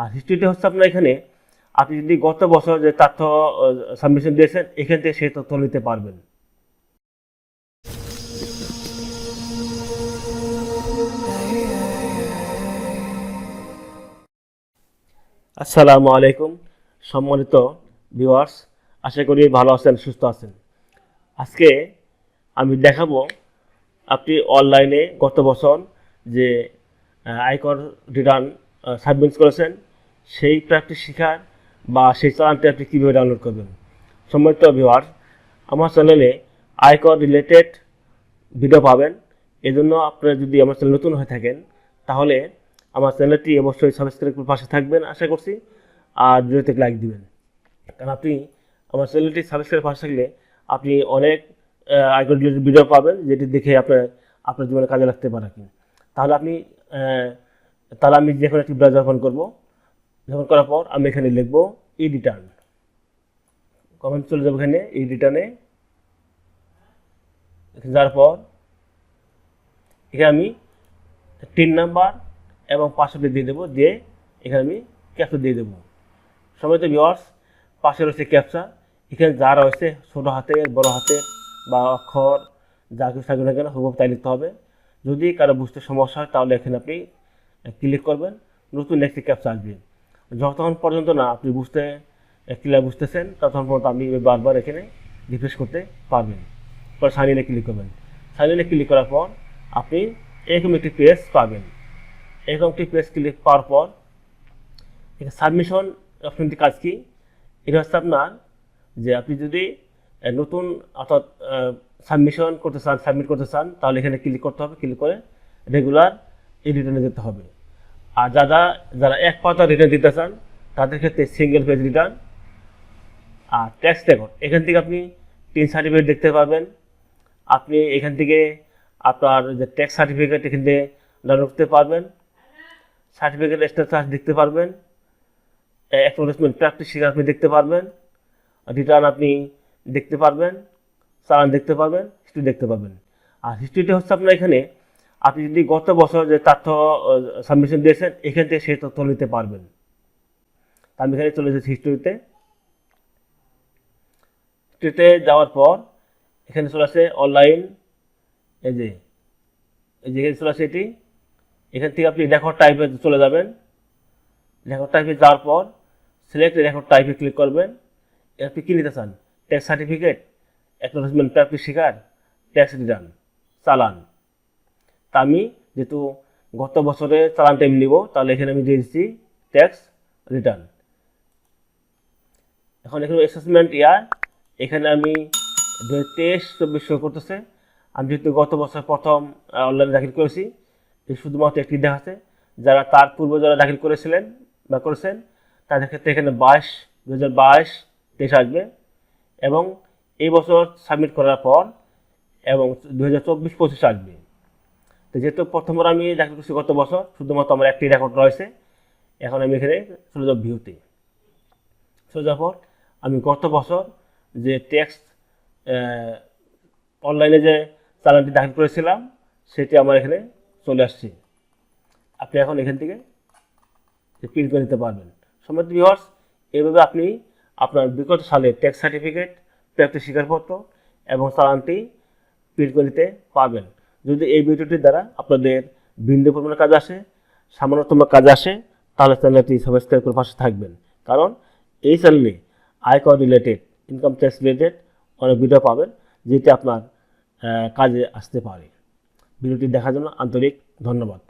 আর হিস্ট্রিটা হচ্ছে আপনার এখানে, আপনি যদি গত বছর যে তথ্য সাবমিশন দিয়েছেন, এখান থেকে সেই তথ্য নিতে পারবেন। আসসালামু আলাইকুম, সম্মানিত ভিউয়ার্স আশা করি ভালো আছেন, সুস্থ আছেন। আজকে আমি দেখাবো আপনি অনলাইনে গত বছর যে আয়কর রিটার্ন সাবমিট করেছেন সেই প্র্যাকটিস শেখার বা সেই চালানটি আপনি কীভাবে ডাউনলোড করবেন। সম্মানিত ভিউয়ার্স আমার চ্যানেলে আয়কর রিলেটেড ভিডিও পাবেন। এজন্য আপনারা যদি আমার চ্যানেল নতুন হয়ে থাকেন, তাহলে আমার চ্যানেলটি অবশ্যই সাবস্ক্রাইব করে পাশে থাকবেন, আশা করছি। আর ভিডিওতে লাইক দিবেন। কারণ আপনি আমার চ্যানেলটি সাবস্ক্রাইব পাশে থাকলে আপনি অনেক আইকন রিলেটেড ভিডিও পাবেন, যেটি দেখে আপনার আপনার জীবনে কাজে লাগতে পারে তাহলে আপনি তাহলে আমি যে কোনো একটি ব্রাউজার ওপেন করব। যখন করার পর আমি এখানে লিখব ই রিটার্ন কমেন্ট চলে যাব এখানে, ই রিটার্নে যাওয়ার পর, এখানে আমি তিন নাম্বার এবং পাসওয়ার্ড দিয়ে দেবো, দিয়ে এখানে আমি ক্যাপচা দিয়ে দেবো। সময় তো ভিওয়ার্স পাশে রয়েছে ক্যাপচা এখানে যা রয়েছে, ছোটো হাতের বড় হাতের বা অক্ষর, যা কিছু থাকবে না কেন, হুবহু তাই লিখতে হবে। যদি কারও বুঝতে সমস্যা হয়, তাহলে এখানে আপনি ক্লিক করবেন, নতুন একটি ক্যাপচা আসবে। যতক্ষণ পর্যন্ত না আপনি বুঝতে ক্লিয়ার বুঝতেছেন, ততক্ষণ পর্যন্ত আপনি বারবার এখানে রিফ্রেশ করতে পারবেন। পরে সাইনিনে ক্লিক করবেন। সাইনিনে ক্লিক করার পর আপনি এরকম একটি পেজ পাবেন। এরকম একটি পেজ ক্লিক পাওয়ার পর সাবমিশন অপশনটি কাজ কি? এটা হচ্ছে আপনার যে আপনি যদি নতুন অর্থাৎ সাবমিশন করতে চান সাবমিট করতে চান, তাহলে এখানে ক্লিক করতে হবে। ক্লিক করে রেগুলার এই রিটার্নে যেতে হবে। আর যারা যারা এক পাতা রিটার্ন দিতে চান, তাদের ক্ষেত্রে সিঙ্গেল পেজ রিটার্ন আর ট্যাক্স রেকর্ড এখান থেকে আপনি টিন সার্টিফিকেট দেখতে পারবেন আপনি এখান থেকে আপনার যে ট্যাক্স সার্টিফিকেট এখান থেকে ডাউনলোড করতে পারবেন। সার্টিফিকেট স্ট্যাটাস দেখতে পারবেন। অ্যাকনোলেজমেন্ট প্র্যাকটিস শিখে আপনি দেখতে পারবেন। রিটার্ন আপনি দেখতে পারবেন। চালান দেখতে পারবেন। হিস্ট্রি দেখতে পারবেন। আর হিস্ট্রিটা হচ্ছে আপনার এখানে আপনি যদি গত বছর যে তথ্য সাবমিশন দিয়েছেন, এখান থেকে সেই তথ্য নিতে পারবেন। আমি এখানে চলে এসেছি হিস্ট্রিতে হিস্ট্রিতে যাওয়ার পর, এখানে চলে আসে অনলাইন এই যে এই যে এখানে চলে আসে এটি। এখান থেকে আপনি রেকর্ড টাইপে চলে যাবেন। রেকর্ড টাইপে যাওয়ার পর সিলেক্ট রেকর্ড টাইপে ক্লিক করবেন। আপনি কী নিতে চান? ট্যাক্স সার্টিফিকেট অ্যাকনোলেজমেন্ট প্র্যাকটিস শিকার ট্যাক্স রিটার্ন চালান। তা আমি যেহেতু গত বছরে চালানটা আমি নিব, তাহলে এখানে আমি দিয়ে দিচ্ছি ট্যাক্স রিটার্ন এখন এখানে অ্যাসেসমেন্ট ইয়ার এখানে আমি দু হাজার তেইশ, চব্বিশ করতেছে। আমি যেহেতু গত বছর প্রথম অনলাইনে দাখিল করেছি এই শুধুমাত্র একটি দেখাচ্ছে যারা তার পূর্বে যারা দাখিল করেছিলেন বা করেছেন, তাদের ক্ষেত্রে এখানে বাইশ দু হাজার বাইশ, তেইশ আসবে। এবং এই বছর সাবমিট করার পর, এবং দু হাজার চব্বিশ, পঁচিশ আসবে। তো যেহেতু প্রথমবার আমি দাখিল করছি গত বছর, শুধুমাত্র আমার একটি রেকর্ড রয়েছে। এখন আমি এখানে চলে যাব ভিউতে। চলে যাওয়ার পর আমি গত বছর যে ট্যাক্স অনলাইনে যে চালানটি দাখিল করেছিলাম, সেটি আমার এখানে চলে আসছে। আপনি এখন এখান থেকে প্রিন্ট করে নিতে পারবেন। সম্মানিত ভিউয়ার্স এভাবে আপনি আপনার বিগত সালে ট্যাক্স সার্টিফিকেট প্র্যাকটিস স্বীকারপত্র এবং চালানটি প্রিন্ট করে নিতে পারবেন। যদি এই ভিডিওটির দ্বারা আপনাদের বিন্দু পরিমাণে কাজ আসে, সামান্যতম কাজ আসে, তাহলে চ্যানেলটি সাবস্ক্রাইব করে পাশে থাকবেন। কারণ এই চ্যানেলে আয়কর রিলেটেড ইনকাম ট্যাক্স রিলেটেড অনেক ভিডিও পাবেন, যেটি আপনার কাজে আসতে পারে। ভিডিওটি দেখার জন্য আন্তরিক ধন্যবাদ।